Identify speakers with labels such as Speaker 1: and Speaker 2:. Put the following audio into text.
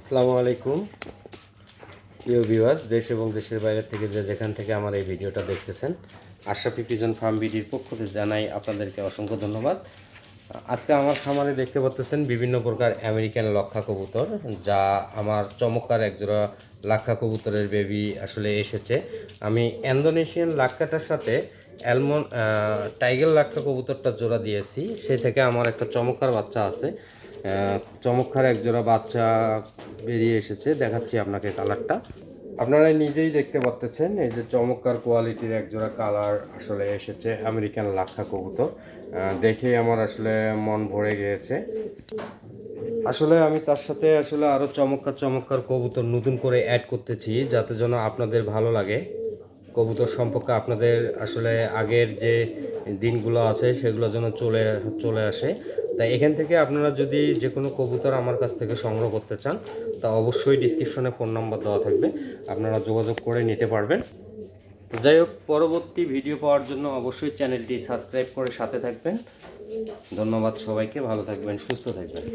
Speaker 1: আসসালামু আলাইকুম। প্রিয় ভিউয়ার্স দেশ এবং দেশের বাইরে থেকে যে যেখান থেকে আমার এই ভিডিওটা দেখতেছেন আশরাফি পিজন ফার্ম বিডির পক্ষ থেকে জানাই আপনাদেরকে অসংখ্য ধন্যবাদ। আজকে আমার খামারে দেখতে পাচ্ছেন বিভিন্ন প্রকার আমেরিকান লক্ষা কবুতর, যা আমার চমৎকার একজোড়া লাক্ষা কবুতরের বেবি আসলে এসেছে। আমি ইন্দোনেশিয়ান লাক্ষাটার সাথে অ্যালমন টাইগার লাক্ষা কবুতরটা জোড়া দিয়েছি। সেই থেকে আমার একটা চমৎকার বাচ্চা আছে। চমৎকার একজোড়া বাচ্চা বেরিয়ে এসেছে, দেখাচ্ছি আপনাকে কালারটা। আপনারা নিজেই দেখতে পাচ্ছেন এই যে চমৎকার কোয়ালিটির একজোড়া কালার আসলে এসেছে, আমেরিকান লাক্ষা কবুতর। দেখেই আমার আসলে মন ভরে গিয়েছে। আসলে আমি তার সাথে আসলে আরও চমৎকার চমৎকার কবুতর নতুন করে অ্যাড করতেছি, যাতে যেন আপনাদের ভালো লাগে। কবুতর সম্পর্কে আপনাদের আসলে আগের যে দিনগুলো আছে, সেগুলো যেন চলে চলে আসে। তাই এখান থেকে আপনারা যদি যে কোনো কবুতর আমার কাছ থেকে সংগ্রহ করতে চান, তা অবশ্যই ডিসক্রিপশনে ফোন নাম্বার দেওয়া থাকবে। আপনারা যোগাযোগ করে নিতে পারবেন। যাই হোক, পরবর্তী ভিডিও পাওয়ার জন্য অবশ্যই চ্যানেলটি সাবস্ক্রাইব করে সাথে থাকবেন। ধন্যবাদ সবাইকে, ভালো থাকবেন, সুস্থ থাকবেন।